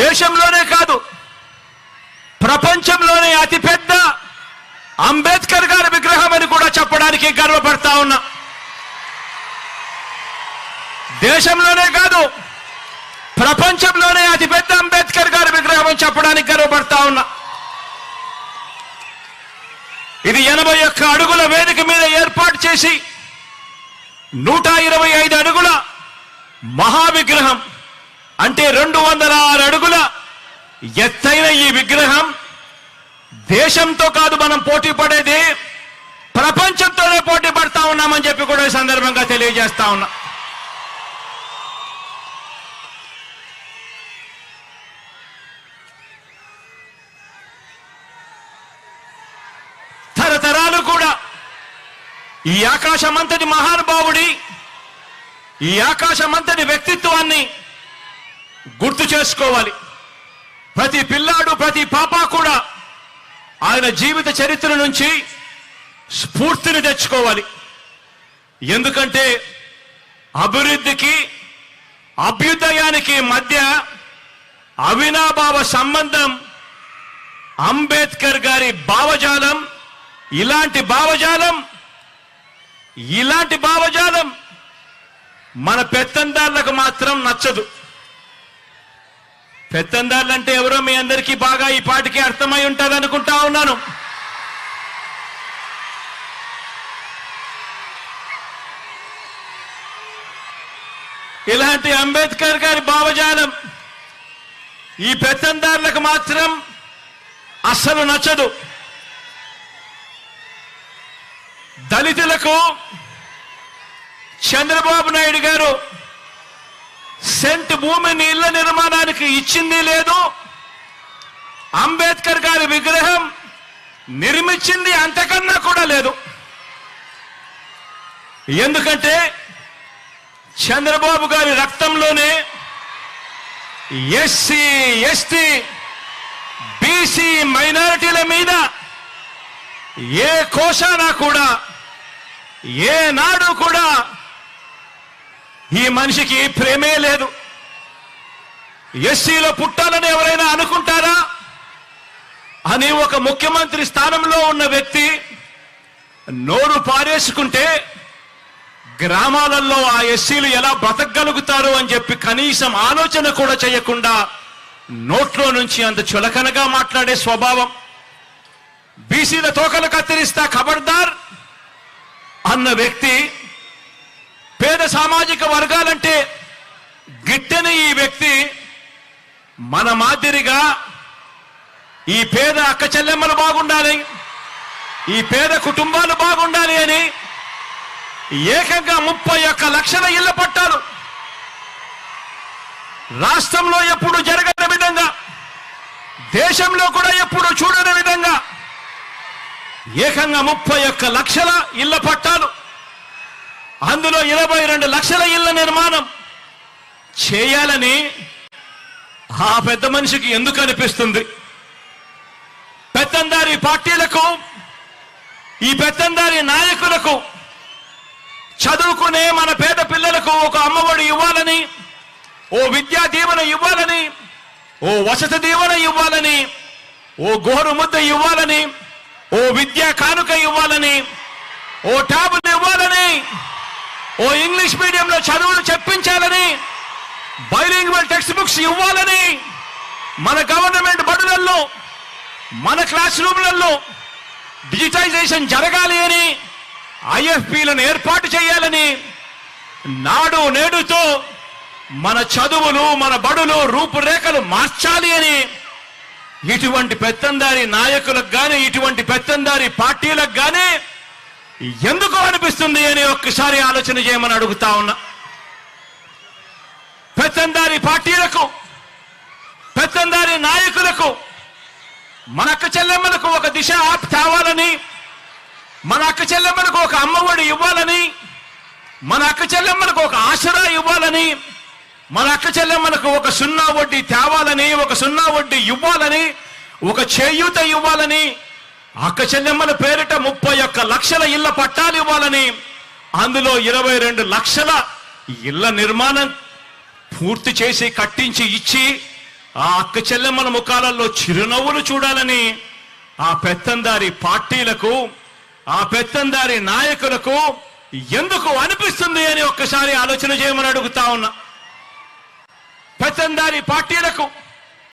దేశంలోనే కాదు ప్రపంచంలోనే అతిపెద్ద అంబేద్కర్ గారి విగ్రహం అని కూడా చెప్పడానికి గర్వపడతా ఉన్నా. దేశంలోనే కాదు ప్రపంచంలోనే అతిపెద్ద అంబేద్కర్ గారి విగ్రహం అని చెప్పడానికి గర్వపడతా ఉన్నా. ఇది ఎనభై ఒక్క అడుగుల వేదిక మీద ఏర్పాటు చేసి నూట ఇరవై ఐదు అడుగుల మహావిగ్రహం అంటే రెండు వందల ఆరు ఎత్తైన ఈ విగ్రహం దేశంతో కాదు మనం పోటీ పడేది ప్రపంచంతోనే పోటీ పడతా ఉన్నామని చెప్పి కూడా ఈ సందర్భంగా తెలియజేస్తా ఉన్నా. తరతరాలు కూడా ఈ ఆకాశమంతటి మహానుభావుడి ఈ ఆకాశమంతటి వ్యక్తిత్వాన్ని గుర్తు చేసుకోవాలి. ప్రతి పిల్లాడు ప్రతి పాప కూడా ఆయన జీవిత చరిత్ర నుంచి స్ఫూర్తిని తెచ్చుకోవాలి. ఎందుకంటే అభివృద్ధికి అభ్యుదయానికి మధ్య అవినాభావ సంబంధం అంబేద్కర్ గారి భావజాలం ఇలాంటి భావజాలం ఇలాంటి భావజాలం మన పెత్తందారులకు మాత్రం నచ్చదు. పెత్తందారులు అంటే ఎవరో మీ అందరికీ బాగా ఈ పాటికి అర్థమై ఉంటుంది అనుకుంటా ఉన్నాను. ఇలాంటి అంబేద్కర్ గారి భావజాలం ఈ పెత్తందారులకు మాత్రం అస్సలు నచ్చదు. దళితులకు చంద్రబాబు నాయుడు గారు సెంట్ భూమిని ఇళ్ళ నిర్మాణానికి ఇచ్చింది లేదు. అంబేద్కర్ గారి విగ్రహం నిర్మించింది అంతకన్నా కూడా లేదు. ఎందుకంటే చంద్రబాబు గారి రక్తంలోనే ఎస్సీ ఎస్టీ బీసీ మైనారిటీల మీద ఏ కోశానా కూడా ఏ నాడు కూడా ఈ మనిషికి ప్రేమే లేదు. ఎస్సీలో పుట్టాలని ఎవరైనా అనుకుంటారా? అని ఒక ముఖ్యమంత్రి స్థానంలో ఉన్న వ్యక్తి నోరు పారేసుకుంటే గ్రామాలలో ఆ ఎస్సీలు ఎలా బ్రతకగలుగుతారు అని చెప్పి కనీసం ఆలోచన కూడా చేయకుండా నోట్లో నుంచి అంత చులకనగా మాట్లాడే స్వభావం. బీసీల తోకలు కత్తిరిస్తా ఖబర్దార్ అన్న వ్యక్తి పేద సామాజిక వర్గాలంటే గిట్టని ఈ వ్యక్తి మన మాదిరిగా ఈ పేద అక్క చెల్లెమ్మలు బాగుండాలి ఈ పేద కుటుంబాలు బాగుండాలి అని ఏకంగా ముప్పై ఒక్క లక్షల ఇళ్ళ పట్టాలు రాష్ట్రంలో ఎప్పుడు జరగని విధంగా దేశంలో కూడా ఎప్పుడు చూడని విధంగా ఏకంగా ముప్పై ఒక్క లక్షల ఇళ్ళ పట్టాలు అందులో ఇరవై రెండు లక్షల ఇళ్ళ నిర్మాణం చేయాలని ఆ పెద్ద మనిషికి ఎందుకు అనిపిస్తుంది? పెత్తందారి పార్టీలకు ఈ పెత్తందారి నాయకులకు చదువుకునే మన పేద పిల్లలకు ఒక అమ్మఒడి ఇవ్వాలని ఓ విద్యా దీవెన ఇవ్వాలని ఓ వసతి దీవెన ఇవ్వాలని ఓ గోరు ముద్ద ఇవ్వాలని ఓ విద్యా కానుక ఇవ్వాలని ఓ ట్యాబులు ఇవ్వాలని ఓ ఇంగ్లీష్ మీడియంలో చదువులు చెప్పించాలని బైలింగ్వల్ టెక్స్ట్ బుక్స్ ఇవ్వాలని మన గవర్నమెంట్ బడులలో మన క్లాస్ రూమ్లలో డిజిటైజేషన్ జరగాలి అని ఐఎఫ్పిలను ఏర్పాటు చేయాలని నాడు నేడుతో మన చదువులు మన బడులు రూపురేఖలు మార్చాలి అని ఇటువంటి పెత్తందారి నాయకులకు కానీ ఇటువంటి పెత్తందారి పార్టీలకు కానీ ఎందుకు అనిపిస్తుంది అని ఒక్కసారి ఆలోచన చేయమని అడుగుతా ఉన్నా. పెత్తందారి పార్టీలకు పెత్తందారి నాయకులకు మన అక్క చెల్లెమ్మలకు ఒక దిశ ఆప్ తేవాలని మన అక్క చెల్లెమ్మలకు ఒక అమ్మఒడి ఇవ్వాలని మన అక్క చెల్లెమ్మలకు ఒక ఆసరా ఇవ్వాలని మన అక్క చెల్లెమ్మలకు ఒక సున్నా వడ్డీ తేవాలని ఒక సున్నా వడ్డీ ఇవ్వాలని ఒక చేయూత ఇవ్వాలని అక్కచెల్లెమ్మల పేరిట ముప్పై ఒక్క లక్షల ఇళ్ళ పట్టాలు ఇవ్వాలని అందులో ఇరవై రెండు లక్షల ఇళ్ళ నిర్మాణం పూర్తి చేసి కట్టించి ఇచ్చి ఆ అక్క చెల్లెమ్మల ముఖాలలో చిరునవ్వులు చూడాలని ఆ పెత్తందారి పార్టీలకు ఆ పెత్తందారి నాయకులకు ఎందుకు అనిపిస్తుంది అని ఒక్కసారి ఆలోచన చేయమని అడుగుతా ఉన్నా. పెత్తందారి పార్టీలకు